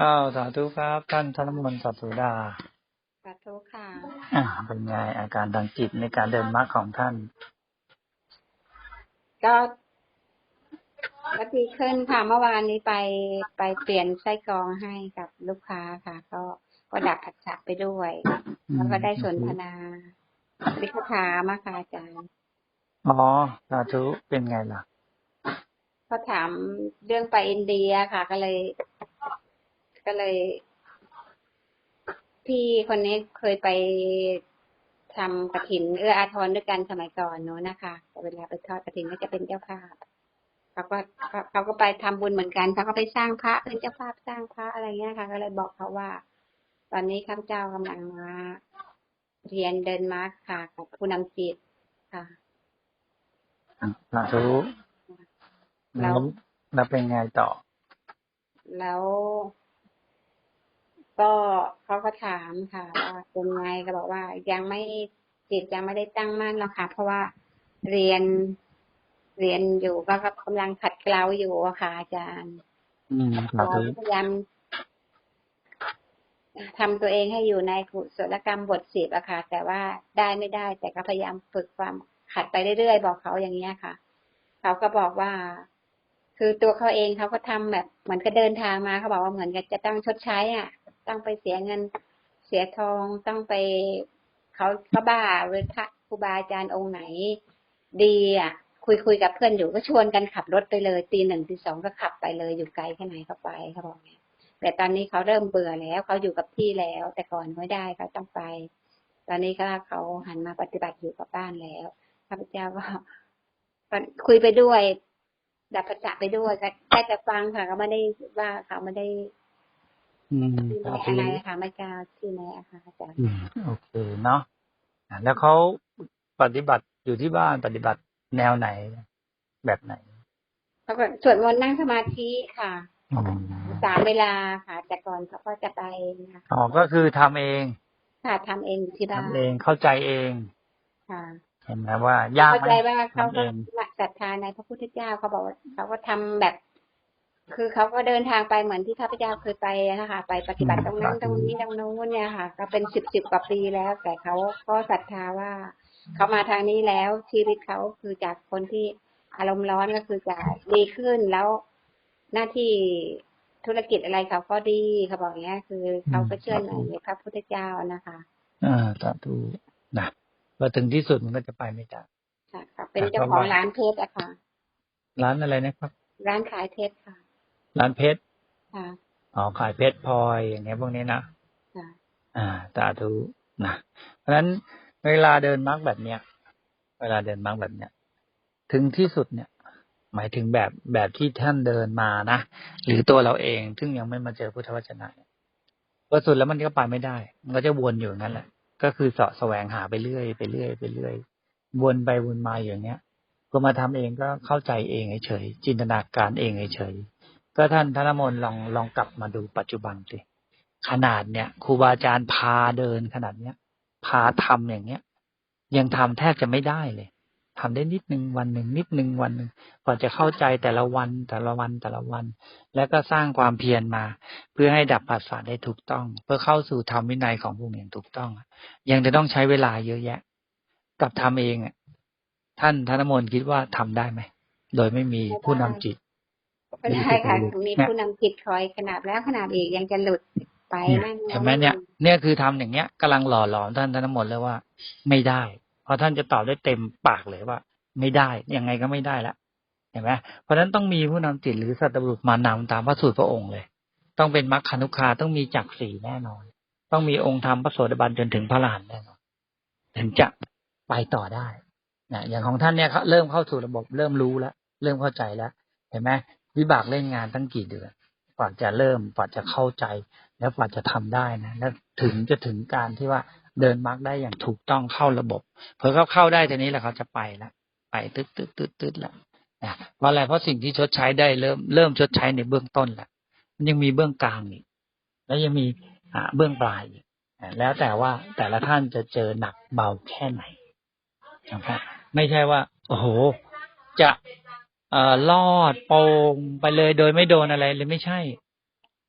อ้าวสาธุครับ ท่านธนมนต์สัตสุดาสาธุค่ะอ่าเป็นไงอาการทางจิตในการเดินมรรคของท่าน ก็ก็ดีขึ้นค่ะเมื่อวานนี้ไปไปเปลี่ยนไส้กรองให้กับลูกค้าค่ะ ก็ก็ดับผัสสะไปด้วย แล้วก็ได้สนทนาวิคถามากค่ะอาจารย์อ๋อสาธุเป็นไงล่ะเขาถามเรื่องไปอินเดียค่ะ ก็เลย ก็เลย พี่คนนี้เคยไปทำกระถินเอื้ออาทรด้วยกันสมัยก่อนเนอะนะคะแต่เวลาไปทอดกระถินก็จะเป็นเจ้าภาพเขาก็เขาเขาก็ไปทำบุญเหมือนกันเขาก็ไปสร้างพระเป็นเจ้าภาพสร้างพระอะไรเงี้ยค่ะก็เลยบอกเขาว่า ตอนนี้ข้าพเจ้ากำลังมาเรียนเดินมาร์คค่ะกับผู้นำจิตค่ะสาธุแล้แล้ววแล้วเป็นไงต่อ แล้ว ก็เขาก็ถามค่ะว่าเป็นไงก็บอกว่ายังไม่จิตยังไม่ได้ตั้งมั่นหรอกค่ะ เพราะว่าเรียนเรียนอยู่ก็กำลังขัดเกลาอยู่อะค่ะอาจารย์ อืมสาเราธุพยายามทำตัวเองให้อยู่ในกุศลกรรมบทสิบอะค่ะ แต่ว่าได้ไม่ได้ แต่ก็พยายามฝึกความขัดไปเรื่อยๆบอกเขาอย่างเงี้ยค่ะ เขาก็บอกว่า คือตัวเขาเองเขาก็ทำแบบเหมือนกับเดินทางมาเขาบอกว่าเหมือนกับจะต้องชดใช้อะ ต้องไปเสียเงินเสียทองต้องไปเขาเขาบ้าหรือพระครูบาอาจารย์องค์ไหน ดีอะ คุยคุยกับเพื่อนอยู่ก็ชวนกันขับรถไปเลยตีหนึ่งตีสองก็ขับไปเลยอยู่ไกลแค่ไหนก็ไปเขาบอกเนี่ยแต่ตอนนี้เขาเริ่มเบื่อแล้วเขาอยู่กับที่แล้ว แต่ก่อนไม่ได้เขาต้องไป ตอนนี้ก็เขาหันมาปฏิบัติอยู่กับบ้านแล้วข้าพเจ้าก็คุยไปด้วยดับประจักษ์ไปด้วยก็แค่จะฟังค่ะก็ไม่ได้ว่าเขาไม่ได้ อืมที่ไหนสาอะธุไรค่ะไม่กล้าที่ไหนอะค่ะอาจารย์อืมโอเคเนาะอะแล้วเขาปฏิบัติอยู่ที่บ้านปฏิบัติแนวไหน แบบไหนเขาก็สวดมนต์นั่งสมาธิค่ะอืมสามเวลาค่ะแต่ก่อนเขาก็จะไปนะคะอ๋อก็คือทำเอง ค่ะทำเองอยู่ที่บ้านทำเองเข้าใจเอง ค่ะเห็นไหมว่ายากเข้าไหมใจว่าเขาทำเอก็งศรัทธาในพระพุทธเจ้าเขาบอกว่าเขาก็ทำแบบ คือเขาก็เดินทางไปเหมือนที่ข้าพเจ้าเคยไปนะคะไปปฏิบัติตรงนั้นตรงนี้ตรงโน้นเนี่ยค่ะ ก็เป็นสิบสิบกว่าปีแล้ว แต่เขาก็ศรัทธาว่าเขามาทางนี้แล้วชีวิตเขาคือจากคนที่อารมณ์ร้อนก็คือจะดีขึ้นแล้วหน้าที่ธุรกิจอะไรเขาก็ดีเขาบอกอย่างเงี้ยคือเขาก็เชื่อในพระพุทธเจ้านะคะ อ่าสาธุนะพอถึงที่สุดมันก็จะไปไม่ได้ค่ะค่ะเป็นเจ้าของร้านเพชรอะค่ะ ร้านอะไรนะครับ ร้านขายเพชรค่ะ ร้านเพชรค่ะอ๋อขายเพชรพลอยอย่างเงี้ยพวกนี้นะค่ะอ่าสาธุนะเพราะฉะนั้นเวลาเดินมรรคแบบเนี้ย เวลาเดินมรรคแบบเนี้ย ถึงที่สุดเนี่ย หมายถึงแบบแบบที่ท่านเดินมานะหรือตัวเราเองซึ่งยังไม่มาเจอพุทธวจนะเนี่ยพอสุดแล้วมันก็ไปไม่ได้ มันก็จะวนอยู่อย่างนั้นแหละ ก็คือเสาะแสวงหาไปเรื่อยไปเรื่อยไปเรื่อยวนไปวนมาอย่างเงี้ยพอมาทำเองก็เข้าใจเองเฉยๆจินตนาการเองเฉยๆ ก็ท่านธนมนต์ลองลองกลับมาดูปัจจุบันสิขนาดเนี่ยครูบาอาจารย์พาเดินขนาดเนี้ย พาทำอย่างเงี้ย ยังทำแทบจะไม่ได้เลยทำได้นิดหนึ่งวันหนึ่งนิดหนึ่งวันหนึ่งกว่าจะเข้าใจแต่ละวันแต่ละวันแต่ละวัน แล้วก็สร้างความเพียรมา เพื่อให้ดับปัสสาวะได้ถูกต้อง เพื่อเข้าสู่ธรรมวินัยของพวกนี้อย่างถูกต้องยังจะต้องใช้เวลาเยอะแยะ กับทำเองอะท่านธนมนต์คิดว่าทำได้ไหมโดยไม่มีผู้นำจิต ก็ได้ค่ะมีผู้นำจิตคอยขนาดแล้วขนาดอีกยังจะหลุดไปเนี่ยนั่นเห็นไหมเนี่ย เนี่ยคือทำอย่างเงี้ยกำลังหล่อหลอมท่านธนมนต์เลยว่า ไม่ได้ เพราะท่านจะตอบได้เต็มปากเลยว่า ไม่ได้ยังไงก็ไม่ได้ละเห็นไหมเพราะฉะนั้นต้องมีผู้นำจิตหรือสัตบุรุษมานำตามพระสูตรพระองค์เลย ต้องเป็นมรรคานุคาต้องมีจักรสีแน่นอน ต้องมีองค์ธรรมพระโสดาบันจนถึงพระลานแน่นอนถึงจะไปต่อได้นะอย่างของท่านเนี่ยเขาเริ่มเข้าสู่ระบบเริ่มรู้แล้วเริ่มเข้าใจแล้วเห็นไหม วิบากเล่นงานตั้งกี่เดือนกว่าจะเริ่มกว่าจะเข้าใจ แล้วกว่าจะทำได้นะแล้วถึงจะถึงการที่ว่าเดินมารรคได้อย่างถูกต้องเข้าระบบเผื่อเขาเข้าได้ทีนี้แหละเขาจะไปแล้วไปตึ๊ดตึ๊ดตึ๊ดตึ๊ดแล้วนะเพราะอะไรเพราะสิ่งที่ชดใช้ได้เริ่มเริ่มชดใช้ในเบื้องต้นแล้วมันยังมีเบื้องกลางอีกแล้วยังมีอ่าเบื้องปลายอีกแล้วแต่ว่าแต่ละท่านจะเจอหนักเบาแค่ไหนนะครับไม่ใช่ว่า โอ้โห จะ เอ่อลอดโปร่งไปเลยโดยไม่โดนอะไรเลยไม่ใช่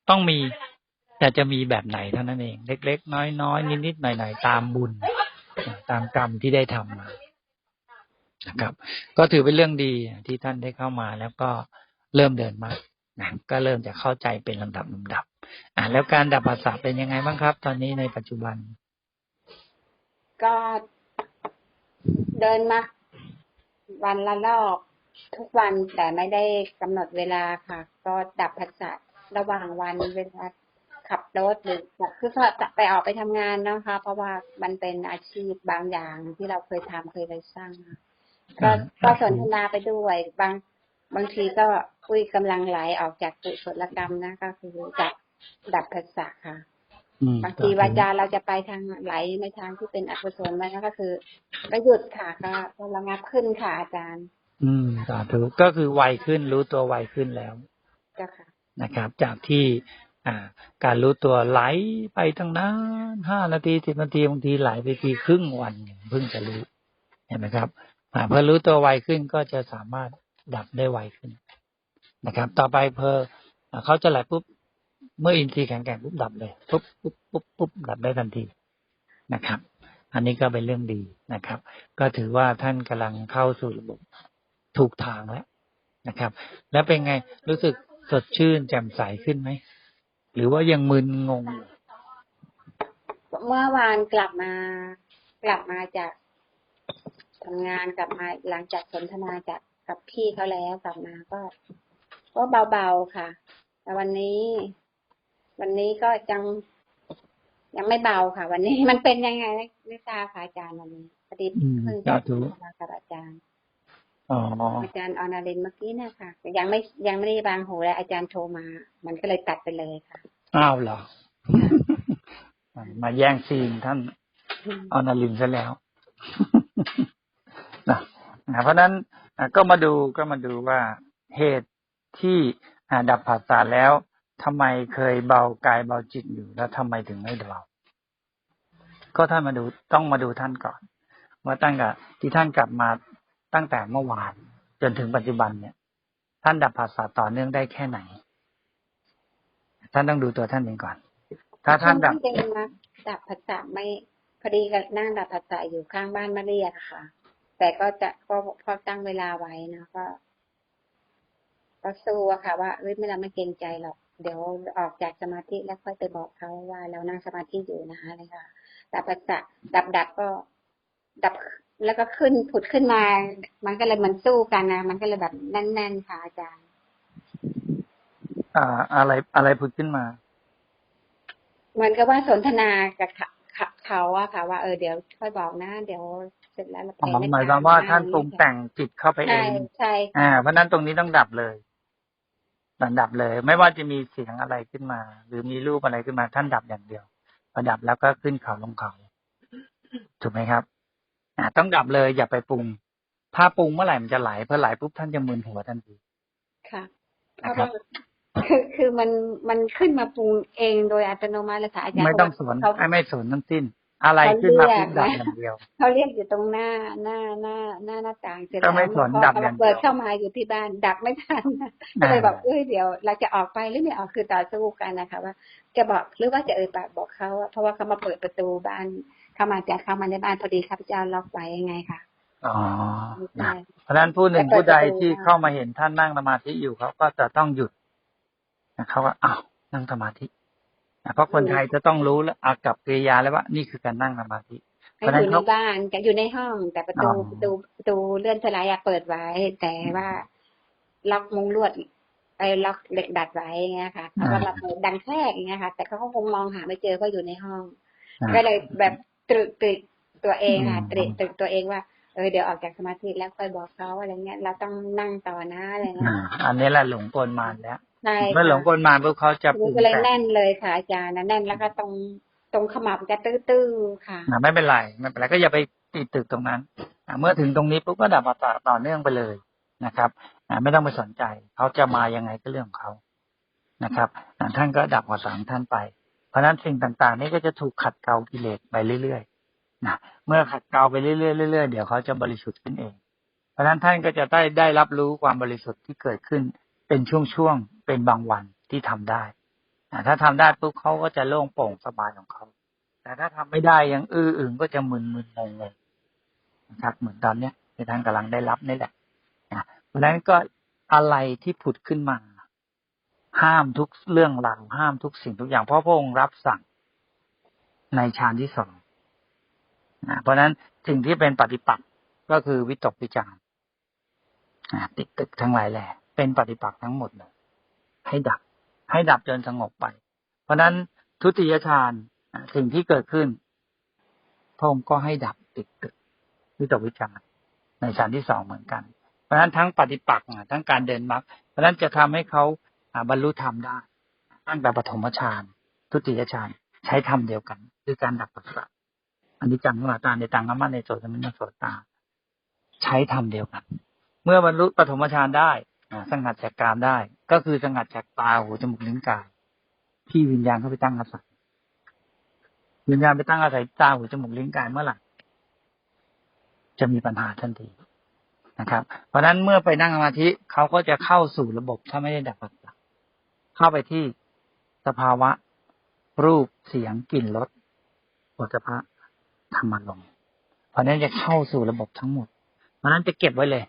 ต้องมี แต่จะมีแบบไหนเท่านั้นเอง เล็ก ๆ น้อยๆนิดๆหน่อยๆตามบุญ ตามกรรมที่ได้ทำมานะครับ ก็ถือเป็นเรื่องดีที่ท่านได้เข้ามาแล้วก็เริ่มเดินมานะก็เริ่มจะเข้าใจเป็นลำดับลำดับ อ่าแล้วการดับภาษาเป็นยังไงบ้างครับ ตอนนี้ในปัจจุบัน ก็เดินมา วันละรอบ ทุกวันแต่ไม่ได้กำหนดเวลาค่ะ ก็ดับผัสสะระหว่างวันเวลาขับรถหรือคือก็จะไปออกไปทำงานนะคะ เพราะว่ามันเป็นอาชีพบางอย่างที่เราเคยทำเคยไปสร้างมาก็อ่าก็สนทนาไปด้วยบางบางทีก็คุยกำลังไหลออกจากกุศลกรรมนะก็คือจากดับผัสสะค่ะอืมบางทีวาจาเราจะไปทางไหลในทางที่เป็นอกุศลมันก็คือก็หยุดค่ะก็ก็ระงับขึ้นค่ะอาจารย์ อืมสาธุก็คือไวขึ้นรู้ตัวไวขึ้นแล้วเจ้าค่ะนะครับ จากที่อ่า การรู้ตัวไหลไปตั้งนานห้านาทีสิบนาทีบางทีไหลไปทีครึ่งวันเนี่ยเพิ่งจะรู้เห็นไหมครับอ่าพอรู้ตัวไวขึ้นก็จะสามารถดับได้ไวขึ้นนะครับ ต่อไปเพออ่าเขาจะไหลปุ๊บเมื่ออินทรีย์แข็งแกร่งปุ๊บดับเลยปุ๊บปุ๊บปุ๊บปุ๊บดับได้ทันทีนะครับ อันนี้ก็เป็นเรื่องดีนะครับ ก็ถือว่าท่านกำลังเข้าสู่ระบบ ถูกทางแล้วนะครับ แล้วเป็นไงรู้สึกสดชื่นแจ่มใสขึ้นไหม หรือว่ายังมึนงงอยู่เมื่อวานกลับมากลับมาจากทำงานกลับมาหลังจากสนทนาจากกับพี่เขาแล้วกลับมาก็ ก็เบาๆค่ะ แต่วันนี้ วันนี้ก็ยังยังไม่เบาค่ะ วันนี้มันเป็นยังไงไม่ทราบค่ะอาจารย์วันนี้พอดีอืมเพิ่งสาจะธุมากับอาจารย์ อ๋ออาจารย์อนารินทร์เมื่อกี้เนะคะยังไม่ยังไม่ได้บางหูเลยอาจารย์โทรมา มันก็เลยตัดไปเลยค่ะ อ้าวเหรอ มาแย่งซีนท่านเอานาลินซะแล้วนะนะเพราะฉะนั้นอะก็มาดูก็มาดูว่าเหตุที่อ่าดับผัสสะแล้วทำไมเคยเบากายเบาจิตอยู่แล้วทำไมถึงไม่เบาก็ท่านมาดูต้องมาดูท่านก่อน ว่าตั้งแต่ที่ท่านกลับมา ตั้งแต่เมื่อวานจนถึงปัจจุบันเนี่ย ท่านดับผัสสะต่อเนื่องได้แค่ไหน ท่านต้องดูตัวท่านเองก่อน ถ้าท่านดับดินมาดับผัสสะไม่พอดีกับนั่งดับผัสสะอยู่ข้างบ้านมาเรียกค่ะ แต่ก็จะก็พอตั้งเวลาไว้นะก็ก็สู้อะค่ะ ว่าเอ้ยไม่เราไม่เกรงใจหรอกเดี๋ยวออกจากสมาธิแล้วค่อยไปบอกเขาว่าเรานั่งสมาธิอยู่นะคะอะไรค่ะดับผัสสะดับดับก็ดับ แล้วก็ขึ้นผุดขึ้นมา มันก็เลยเหมันสู้กันนะ มันก็เลยแบบแน่นๆค่ะอาจารย์ อ่า อะไรอะไรผุดขึ้นมา เหมือนกับว่าสนทนากับเขาเขาเขาอะค่ะ ว่าเออเดี๋ยวค่อยบอกนะ เดี๋ยวเสร็จแล้วเราไปอ๋อไม่หมายคตวามว่าะท่านปรุงแต่งจิตเข้าไปเอใช่งใช่อ่าค่ะเพราะฉะนั้นตรงนี้ต้องดับเลยดับเลย ไม่ว่าจะมีเสียงอะไรขึ้นมา หรือมีรูปอะไรขึ้นมา ท่านดับอย่างเดียวพอดับแล้วก็ขึ้นเขาลงเขาถูกไหมครับอ่า ต้องดับเลยอย่าไปปรุง ถ้าปรุงเมื่อไหร่มันจะไหลพอไหลปุ๊บท่านจะมึนหัวทันทีค่ะเพนะราะครัว่าบคือคือมันมันขึ้นมาปรุงเองโดยอัตโนมัติเลยค่ะอาจารย์ไม่ต้องสนเขาไอ้ไม่สนทั้งสิ้น อะไรขึ้นมาปุ๊บดับอย่างเดียวเขาเรียกอยู่ตรงหน้าหน้าหน้าหน้าหน้าต่างเสร็จก็ไม่สนพอดับอย่างเดียวเปิดเข้ามาอยู่ที่บ้านดับไม่ทันก็เลยบอกเอ้ยเดี๋ยว เราจะออกไปหรือไม่ออกคือต่อสู้กันนะคะว่า จะบอกหรือว่าจะเอ่ยปากบอกเขาอะเพราะว่าเขามาเปิดประตูบ้าน เข้ามาจะเข้ามาในบ้านพอดีข้าพเจ้าล็อกไว้ยังไงค่ะอ๋อใช่นะเพราะฉะนั้นผู้หนึ่งแต่เปิดผู้ใดประตูที่ได้เข้ามาเห็นท่านนั่งสมาธิอยู่เขาก็จะต้องหยุดนะเขาว่าอ้าวนั่งสมาธินะเพราะคนไทยจะต้องรู้แล้วอากับกริยาแล้วว่านี่คือการนั่งสมาธิเพให้ราะฉะนั้อนยู่ในเขาบ้านแต่อยู่ในห้องแต่ประตูอ๋อประตูประตูเลื่อนสไลด์อะเปิดไว้ แต่ว่าล็อกมุงลวดไปล็อกเหล็กดัดไว้อย่างเงี้ยค่ะเขาก็มาเปิดดังแทรกอย่างเงี้ยค่ะ แต่เขาก็คงมองหาไม่เจอก็อยู่ในห้องอ่าก็เลยแบบ ตรึกตรึกตัวเองค่ะอืมตรึกตรึกตัวเองว่าเออเดี๋ยวออกจากสมาธิแล้วค่อยบอกเขาอะไรเงี้ยเราต้องนั่งต่อนะอะไรเงี้อ่ายอันนี้แหละหลงกลมารแล้วใช่เมื่อหลงกลมารปุ๊บเขาจะปมัรุนงก็เลยแต่งแน่นเลยค่ะอาจารย์นะแน่นแล้วก็ตรงตรงขมับจะตื้อๆค่ะอ่าไม่เป็นไรไม่เป็นไรก็อย่าไปติดตึกตรงนั้นอ่าเมื่อถึงตรงนี้ปุ๊บก็ดับมาต่อต่อเนื่องไปเลยนะครับอ่าไม่ต้องไปสนใจเขาจะมายังไงก็เรื่องของเขานะครับอ่าท่านก็ดับหัวสามท่านไปเพ ราะนั้นสิ่งต่าง ๆ นี้ก็จะถูกขัดเกลากิเลสไปเรื่อยๆนะเมื่อขัดเกลาไปเรื่อยๆเรื่อยๆเดี๋ยวเขาจะบริสุทธิ์ขึ้นเอง เพราะนั้นท่านก็จะได้ได้รับรู้ความบริสุทธิ์ที่เกิดขึ้น เป็นช่วงๆเป็นบางวันที่ทำได้อ่าถ้าทำได้ปุ๊บเขาก็จะโล่งโปร่งสบายของเขา แต่ถ้าทำไม่ได้ยังอื้ออึงก็จะมึนมึนงงงนะครับเหมือนตอนเนี้ยที่ท่านกำลังได้รับนี่แหละนะเพราะฉะนั้นก็อะไรที่ผุดขึ้นมา ห้ามทุกเรื่องราวห้ามทุกสิ่งทุกอย่าง เพราะพระองค์รับสั่งในฌานที่สองนะเพราะนั้นสิ่งที่เป็นปฏิปักษ์ก็คือวิตกวิจารณ์ติดตึกทั้งหลายแหละเป็นปฏิปักษ์ทั้งหมดเลยให้ดับ ให้ดับจนสงบไป เพราะนั้นทุติยฌานสิ่งที่เกิดขึ้นพระองค์ก็ให้ดับติดตึกวิตกวิจารณ์ในฌานที่สองเหมือนกัน เพราะนั้นทั้งปฏิปักษ์อะทั้งการเดินมรรคเพราะนั้นจะทำให้เขา บรรลุธรรมได้ตั้งแต่ปฐมฌานทุติยฌานใช้ธรรมเดียวกัน คือการดับปัสสะอันนี้จังหวะตาในตังน้ำมันในโสตมินโสตา ใช้ธรรมเดียวกัน เมื่อบรรลุปฐมฌานได้อ่าสงัดจากกามได้ ก็คือสังัดจากตาหูจมูกลิ้นกายที่วิญญาณเข้าไปตั้งอาศัยวิญญาณไปตั้งอาศัยตาหูจมูกลิ้นกายเมื่อไหร่จะมีปัญหาทันทีนะครับ เพราะฉะนั้นเมื่อไปนั่งสมาธิเขาก็จะเข้าสู่ระบบถ้าไม่ได้ดับปัสส เข้าไปที่สภาวะ รูปเสียงกลิ่นรสโผฏฐัพพะธรรมารมเพราะนั้นจะเข้าสู่ระบบทั้งหมด เพราะนั้นจะเก็บไว้เลย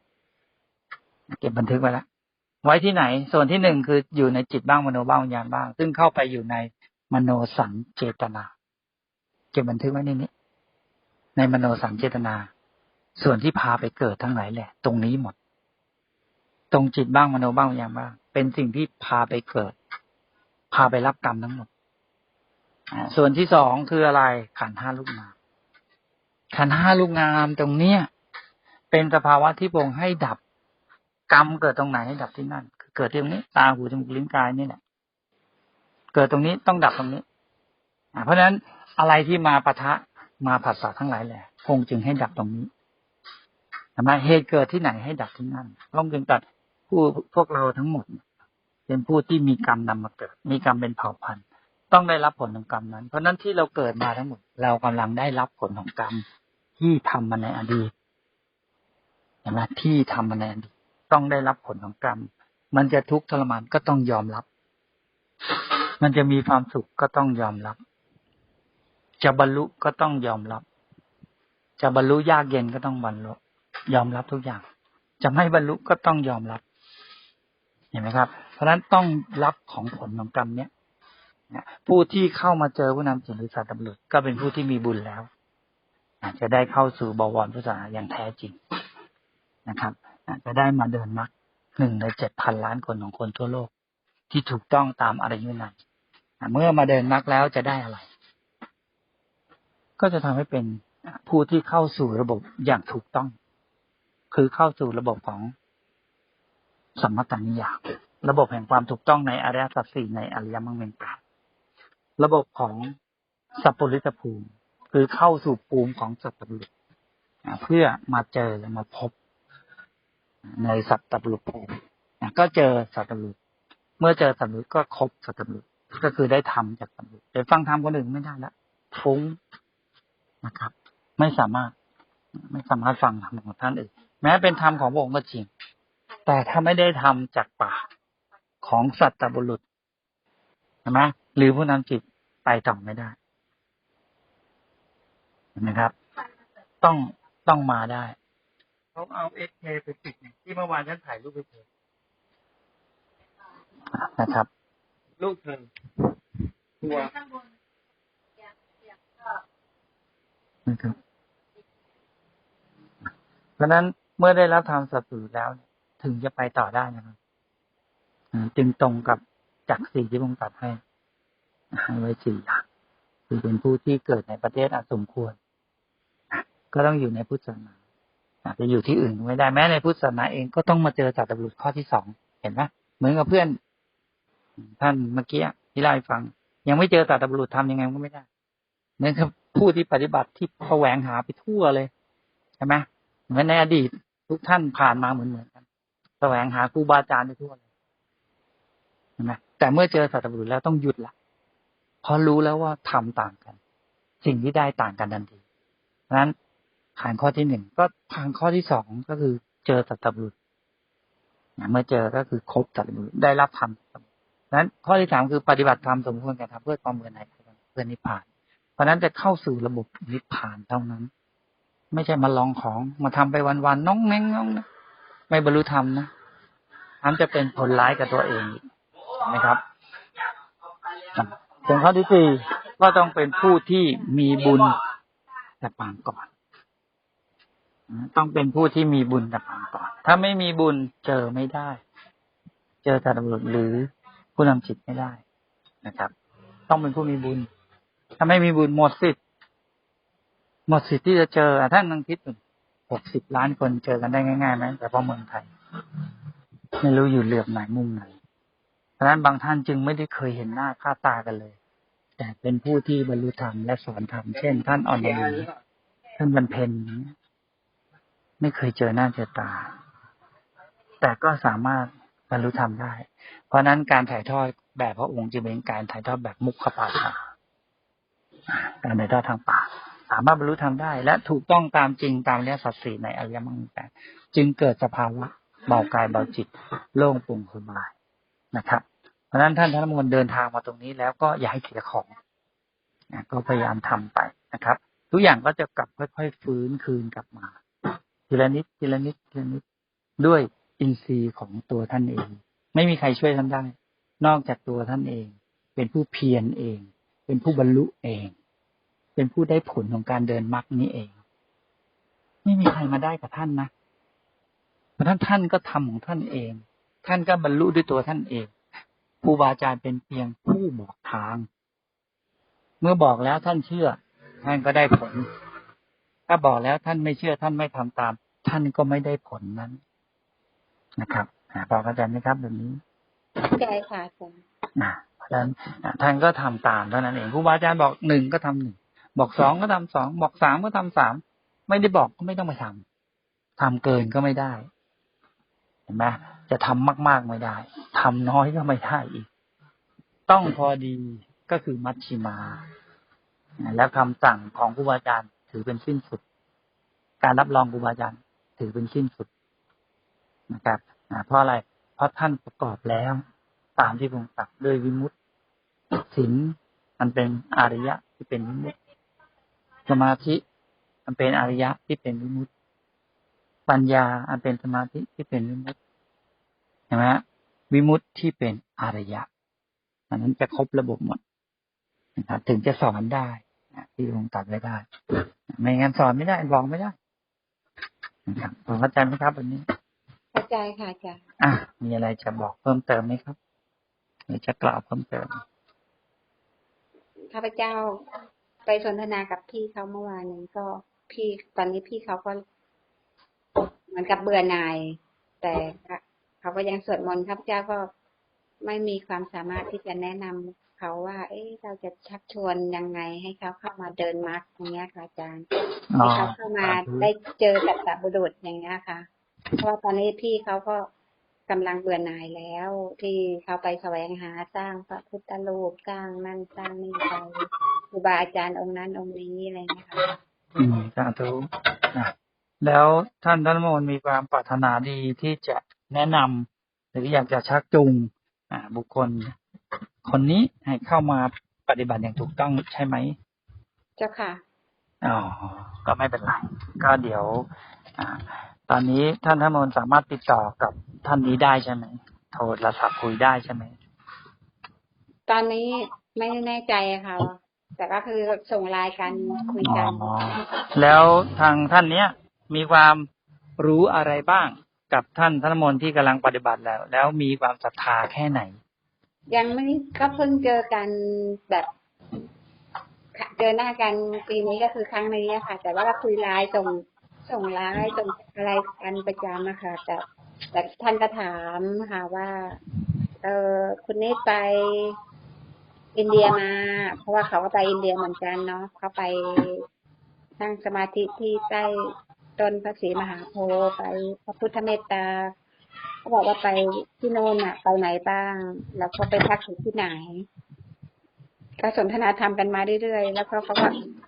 เก็บบันทึกไว้แล้วไว้ที่ไหน ส่วนที่หนึ่งคืออยู่ในจิตบ้างมโนบ้างวิญญาณบ้าง ซึ่งเข้าไปอยู่ในมโนสัญเจตนา เก็บบันทึกไว้ในนี้ในมโนสัญเจตนา ส่วนที่พาไปเกิดทั้งหลายแหละ ตรงนี้หมด ตรงจิตบ้างมโนบ้างวิญญาณบ้าง เป็นสิ่งที่พาไปเกิด พาไปรับกรรมทั้งหมดส่วนที่สองคืออะไรขันห้าลูกนามขันห้าลูกงามตรงเนี้ย เป็นสภาวะที่พงให้ดับกรรมเกิดตรงไหนให้ดับที่นั่นคือเกิดตรงนี้ ตาหูจมูกลิ้นกายนี่แหละเกิดตรงนี้ต้องดับตรงนี้เพราะฉะนั้นอะไรที่มาปะทะมาผัสสะทั้งหลายแหละพงจึงให้ดับตรงนี้ทำไมเหตุเกิดที่ไหนให้ดับที่นั่นพระองจึงตัด ผู้พวกเราทั้งหมด เป็นผู้ที่มีกรรมนำมาเกิด มีกรรมเป็นเผ่าพันธุ์ ต้องได้รับผลของกรรมนั้น เพราะนั้นที่เราเกิดมาทั้งหมด เรากำลังได้รับผลของกรรมที่ทำมาในอดีตเห็นไหมที่ทำมาในอดีตต้องได้รับผลของกรรม มันจะทุกข์ทรมานก็ต้องยอมรับ มันจะมีความสุขก็ต้องยอมรับ จะบรรลุก็ต้องยอมรับ จะบรรลุยากเย็นก็ต้องบรรลุ ยอมรับทุกอย่าง จะไม่บรรลุก็ต้องยอมรับ ห็นไหมครับ เพราะฉะนั้นต้องรับของผลของกรรมเนี้ยผู้ที่เข้ามาเจอผู้นำจิตหรือสัตว์ตำรวจก็เป็นผู้ที่มีบุญแล้วจะได้เข้าสู่บวรพุทธศาสนาอย่างแท้จริงนะครับจะได้มาเดินมรรคหนึ่งในเจ็ดพันล้านคนของคนทั่วโลก ที่ถูกต้องตามอริยนัยเมื่อมาเดินมรรคแล้วจะได้อะไร ก็จะทำให้เป็นผู้ที่เข้าสู่ระบบอย่างถูกต้อง คือเข้าสู่ระบบของ สัมมตัญญามระบบแห่งความถูกต้องในอริยสัจสี่ในอริยมรรคเมงแปดระบบของสัพพุริสภูมิ คือเข้าสู่ภูมิของสัตว์ตบุรุษเพื่อมาเจอและมาพบ ในสัตว์ตบุรุษภูมิก็เจอสัตว์ตบุรุษเมื่อเจอสัตว์ตบุรุษก็ครบสัตว์ตบุรุษก็คือได้ทำจากสัตว์ตบุรุษแต่ฟังธรรมคนอื่นไม่ได้ละฟุ้งนะครับ ไม่สามารถไม่สามารถฟังธรรมของท่านอื่น แม้เป็นธรรมของพระองค์ก็จริง แต่ถ้าไม่ได้ทำจากปากของสัตตบุรุษใช่ไหมหรือผู้นำจิตไปต่อไม่ได้เห็นไหมครับ ต้องต้องมาได้เขาเอาเอ็กเคไปติดเนี่ยที่เมื่อวานฉันถ่ายรูปไปเธอนะครับลูกเธอตัวนะครับเพราะฉะนั้นเมื่อได้รับธรรมสัตว์แล้ว ถึงจะไปต่อได้นะครับจึงตรงกับจักสี่ที่ผมตัดให้ให้ไว้สี่อย่างคือเป็นผู้ที่เกิดในประเทศอาสมควร ก็ต้องอยู่ในพุทธศาสนาอาจจะอยู่ที่อื่นไม่ได้แม้ในพุทธศาสนาเองก็ต้องมาเจอสัตว์ตบุรุษข้อที่สองเห็นไหมเหมือนกับเพื่อน ท่านเมื่อกี้ที่เล่าให้ฟัง ยังไม่เจอสัตว์ตบุรุษทำยังไงก็ไม่ได้เหมือนกับผู้ที่ปฏิบัติที่แสวงหาไปทั่วเลยใช่ไหมเหมือนในอดีตทุกท่านผ่านมาเหมือนเหมือนกัน แสวงหาครูบาอาจารย์ไปทั่วเลยใช่ไหมแต่เมื่อเจอสัตว์ตบุรุษแล้วต้องหยุดละเพราะรู้แล้วว่าทำต่างกัน สิ่งที่ได้ต่างกันทันทีนั้นผ่านข้อที่หนึ่งก็ผ่านข้อที่สองก็คือเจอสัตว์ตบุรุษเมื่อเจอก็คือครบสัตว์ตบุรุษได้รับธรรมนั้นข้อที่สามคือปฏิบัติธรรมสมควรแก่ทำเพื่อความเบื่อหน่ายเพื่อนิพพาน เพราะนั้นจะเข้าสู่ระบบนิพพานเท่านั้น ไม่ใช่มาลองของมาทำไปวันๆน้องแน่งน้องนะ ไม่บรรลุธรรมนะนั้นจะเป็นผลร้ายกับตัวเองนะครับส่วนข้อที่สี่ก็ต้องเป็นผู้ที่มีบุญแต่ปางก่อน ต้องเป็นผู้ที่มีบุญแต่ปางก่อน ถ้าไม่มีบุญเจอไม่ได้ เจอตาตำรวจหรือผู้นำจิตไม่ได้นะครับ ต้องเป็นผู้มีบุญ ถ้าไม่มีบุญหมดสิทธิ์หมดสิทธิ์ที่จะเจอท่านนังคิด หกสิบล้านคนเจอกันได้ง่ายๆไหมแต่พอเมืองไทย ไม่รู้อยู่เหลือบไหนมุมไหนเพราะนั้นบางท่านจึงไม่ได้เคยเห็นหน้าค่าตากันเลย แต่เป็นผู้ที่บรรลุธรรมและสอนธรรม เช่น ท่านอ่อนนุท่านบรรเพนไม่เคยเจอหน้าเจอตา แต่ก็สามารถบรรลุธรรมได้ เพราะนั้นการถ่ายทอดแบบพระองค์จึงเป็นการถ่ายทอดแบบมุขปาฐาการถ่ายทอดทางปาก สามารถบรรลุธรรมได้ และถูกต้องตามจริงตามเรียสัตสีในอริยมรรคแปดจึงเกิดสภาวะเบากายเบาจิต โล่งโปร่งสบายนะครับ เพราะฉะนั้นท่านธนมนเดินทางมาตรงนี้แล้วก็อย่าให้เสียของนะก็พยายามทำไปนะครับ ทุกอย่างก็จะกลับค่อย ๆ ฟื้นคืนกลับมาทีละนิดทีละนิดทีละนิดด้วยอินทรีย์ของตัวท่านเอง ไม่มีใครช่วยท่านได้ นอกจากตัวท่านเอง เป็นผู้เพียรเอง เป็นผู้บรรลุเอง เป็นผู้ได้ผลของการเดินมรรคนี้เอง ไม่มีใครมาได้กับท่านนะเพราะท่านท่านก็ทำของท่านเอง ท่านก็บรรลุด้วยตัวท่านเองครูบาอาจารย์เป็นเพียงผู้บอกทาง เมื่อบอกแล้วท่านเชื่อ ท่านก็ได้ผล ถ้าบอกแล้วท่านไม่เชื่อท่านไม่ทำตาม ท่านก็ไม่ได้ผลนั้นนะครับพอเข้าใจไหมครับแบบนี้เข้าใจค่ะอาจารย์นะเพราะฉะนั้นท่านก็ทำตามเท่านั้นเองครูบาอาจารย์บอกหนึ่งก็ทำหนึ่ง บอกสองก็ทำสองบอกสามก็ทำสามไม่ได้บอกก็ไม่ต้องไปทำทำเกินก็ไม่ได้เห็นไหมจะทำมาก ๆไม่ได้ทำน้อยก็ไม่ได้อีก ต้องพอดีก็คือมัชชิมา แล้วคำสั่งของครูบาอาจารย์ถือเป็นสิ้นสุด การรับรองครูบาอาจารย์ถือเป็นสิ้นสุดนะครับเพราะอะไร เพราะท่านประกอบแล้วตามที่ผมตัดด้วยวิมุตติศีลมันเป็นอริยะที่เป็นวิมุตติ สมาธิมันเป็นอริยะที่เป็นวิมุตติ ปัญญาอันเป็นสมาธิที่เป็นวิมุตติเห็นไหมวิมุตติที่เป็นอริยะอันนั้นจะครบระบบหมดนะครับถึงจะสอนได้ที่ผมตัดไว้ได้ ไม่งั้นสอนไม่ได้บอกไม่ได้นะครับผมเข้าใจไหมครับวันนี้เข้าใจค่ะอาจารย์อะมีอะไรจะบอกเพิ่มเติมไหมครับหรือจะกล่าวเพิ่มเติมข้าพเจ้า ไปสนทนากับพี่เขาเมื่อวานนี้ก็พี่ตอนนี้พี่เขาก็เหมือนกับเบื่อหน่าย แต่เขาก็ยังสวดมนต์ข้าพเจ้าก็ไม่มีความสามารถที่จะแนะนำเขาว่า เอ๊ะเราจะชักชวนยังไงให้เขาเข้ามาเดินมาร์กอย่างเงี้ยค่ะอาจารย์อ๋อให้เขาเข้ามาได้เจอกับสัตบุรุษอย่างเงี้ยค่ะ เพราะว่าตอนนี้พี่เขาก็กำลังเบื่อหน่ายแล้ว ที่เขาไปแสวงหาสร้างพระพุทธรูปสร้างนั่นสร้างนี่ไป ครูบาอาจารย์องค์นั้นองค์นี้อะไรเงี้ยค่ะอืมสาธุนะแล้วท่านท่านมนมีความปรารถนาดีที่จะแนะนำหรืออยากจะชักจูงอ่า บุคคล คนนี้ให้เข้ามาปฏิบัติอย่างถูกต้องใช่ไหมเจ้าค่ะอ๋อก็ไม่เป็นไรก็เดี๋ยว อ่า ตอนนี้ท่านท่านมนสามารถติดต่อกับท่านนี้ได้ใช่ไหมโทรศัพท์คุยได้ใช่ไหมตอนนี้ไม่แน่ใจค่ะ แต่ก็คือส่งไลน์กันคุยกันอ๋อแล้วทางท่านเนี้ยมีความรู้อะไรบ้างกับท่านท่านมนที่กำลังปฏิบัติแล้ว แล้วมีความศรัทธาแค่ไหน ยังไม่ก็เพิ่งเจอกันแบบเจอหน้ากันปีนี้ก็คือครั้งนี้อะค่ะ แต่ว่าก็คุยไลน์ส่งส่งไลน์ส่งอะไรกันประจำนะคะแต่แต่ท่านก็ถามค่ะว่า เออคุณนิดไป อินเดียมา เพราะว่าเขาก็ไปอินเดียเหมือนกันเนาะเขาไปนั่งสมาธิที่ใต้ต้นพระศรีมหาโพธิ์ไปพระพุทธเมตตาเขาบอกว่าไปที่โน่นอะไปไหนบ้าง แล้วก็ไปพักอยู่ที่ไหน ก็สนทนาธรรมกันมาเรื่อยๆ แล้วเขาก็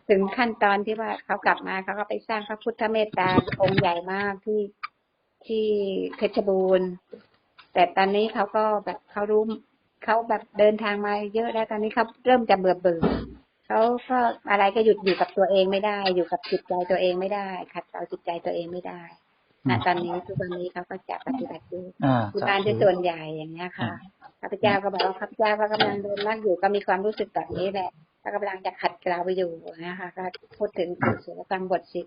ถึงขั้นตอนที่ว่าเขากลับมาเขาก็ไปสร้างพระพุทธเมตตาองค์ใหญ่มากที่ที่เพชรบูรณ์แต่ตอนนี้เขาก็แบบเขารู้ เขาแบบเดินทางมาเยอะแล้วตอนนี้เขาเริ่มจะเบื่อเบื่อเขาก็อะไรก็หยุดอยู่กับตัวเองไม่ได้ อยู่กับจิตใจตัวเองไม่ได้ขัดเกลาจิตใจตัวเองไม่ได้ณตอนนี้ทุกวันนี้เขาก็จะปฏิบัติอยู่อ่าที่บ้านเป็นส่วนใหญ่อย่างเงี้ยค่ะข้าพเจ้าก็บอกว่าข้าพเจ้าก็กำลังเดินมากอยู่ก็มีความรู้สึกแบบนี้แหละก็กำลังจะขัดเกลาไปอยู่นะคะก็พูดถึงกุศลกรรมบทสิบ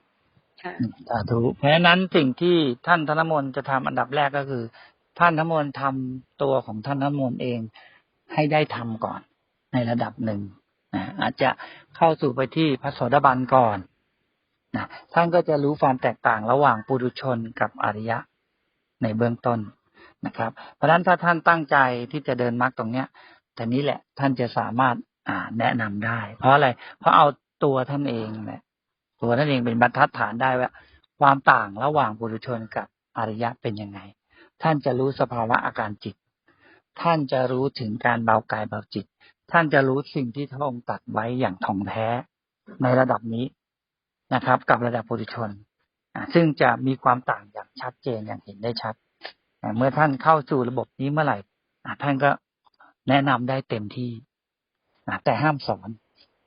ค่ะสาธุเพราะฉะนั้นสิ่งที่ท่านธนมนต์จะทำอันดับแรกก็คือ ท่านธนมนต์ทำตัวของท่านธนมนต์เองให้ได้ทำก่อนในระดับหนึ่งนะอาจจะเข้าสู่ไปที่พระโสดาบันก่อนนะท่านก็จะรู้ความแตกต่างระหว่างปุถุชนกับอริยะในเบื้องต้นนะครับ เพราะฉะนั้นถ้าท่านตั้งใจที่จะเดินมรรคตรงเนี้ยแต่นี้แหละท่านจะสามารถอ่าแนะนำได้ เพราะอะไร เพราะเอาตัวท่านเองแหละตัวท่านเองเป็นบรรทัดฐานได้ว่า ความต่างระหว่างปุถุชนกับอริยะเป็นยังไง ท่านจะรู้สภาวะอาการจิต ท่านจะรู้ถึงการเบากายเบาจิต ท่านจะรู้สิ่งที่พระองค์ตัดไว้อย่างท่องแท้ ในระดับนี้นะครับ กับระดับปุถุชน ซึ่งจะมีความต่างอย่างชัดเจนอย่างเห็นได้ชัด เมื่อท่านเข้าสู่ระบบนี้เมื่อไหร่ท่านก็แนะนำได้เต็มที่แต่ห้ามสอน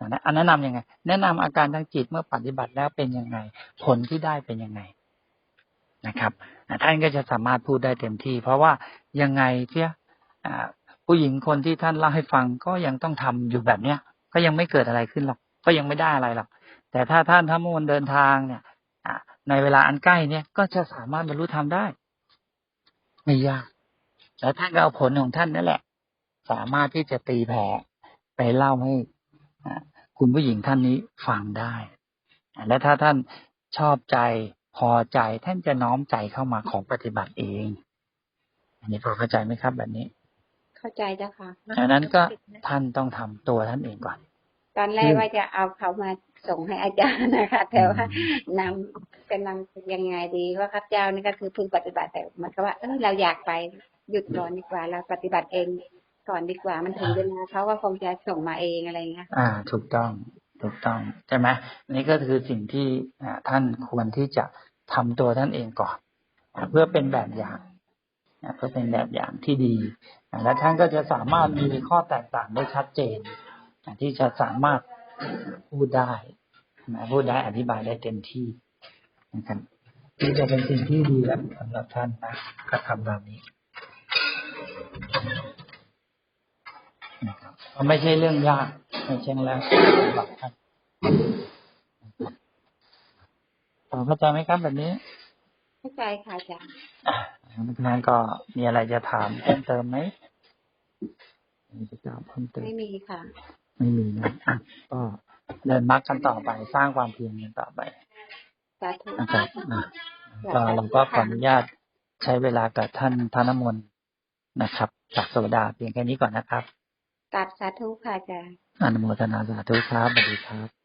นะอันแนะนำยังไง แนะนำอาการทางจิตเมื่อปฏิบัติแล้วเป็นยังไง ผลที่ได้เป็นยังไง นะครับท่านก็จะสามารถพูดได้เต็มที่ เพราะว่ายังไงเที่ยผู้หญิงคนที่ท่านเล่าให้ฟังก็ยังต้องทำอยู่แบบเนี้ยก็ยังไม่เกิดอะไรขึ้นหรอก ก็ยังไม่ได้อะไรหรอก แต่ถ้าท่านทั้งมวลเดินทางเนี่ยในเวลาอันใกล้เนี่ยก็จะสามารถบรรลุธรรมได้ ไม่ยากแล้วท่านก็เอาผลของท่านนั่นแหละ สามารถที่จะตีแผ่ไปเล่าให้คุณผู้หญิงท่านนี้ฟังได้ และถ้าท่านชอบใจ พอใจท่านจะน้อมใจเข้ามาของปฏิบัติเอง อันนี้พอเข้าใจไหมครับ แบบนี้ เข้าใจเจ้าค่ะดังนั้นก็ท่านต้องทำตัวท่านเองก่อน ตอนแรกว่าจะเอาเขามาส่งให้อาจารย์นะคะ แต่ว่านำจะนำยังไงดีว่าข้าพเจ้านี่ก็คือเพิ่งปฏิบัติแต่มันก็ว่าเออเราอยากไปหยุดก่อนดีกว่าเราปฏิบัติเองก่อนดีกว่ามันถึงเวลาเขาก็คงจะส่งมาเองอะไรเงี้ยอ่า ถูกต้อง ถูกต้องใช่ไหมนี่ก็คือสิ่งที่ท่านควรที่จะทำตัวท่านเองก่อน เพื่อเป็นแบบอย่างเพื่อเป็นแบบอย่างที่ดี และท่านก็จะสามารถมีข้อแตกต่างได้ชัดเจน ที่จะสามารถพูดได้พูดได้อธิบายได้เต็มที่นะครับที่จะเป็นสิ่งที่ดีแล้วสำหรับท่านนะก็ทำแบบนี้นะครับไม่ใช่เรื่องยาก ไม่ใช่เรื่องสำหรับท่านพอเข้าใจไหมครับแบบนี้เข้าใจค่ะอาจารย์อะเพราะฉะนั้นก็มีอะไรจะถามเพิ่มเติมไหมมีจะถามเพิ่มเติมไม่มีค่ะ ไม่มีนะอะก็เดินมักกันต่อไปสร้างความเพียรกันต่อไปสาธุนะครับอะก็เราก็ขออนุญาตใช้เวลากับท่านธนมนต์นะครับจากโสดาเพียงแค่นี้ก่อนนะครับกราบสาธุค่ะอาจารย์ อนุโมทนาสาธุครับสวัสดีครับ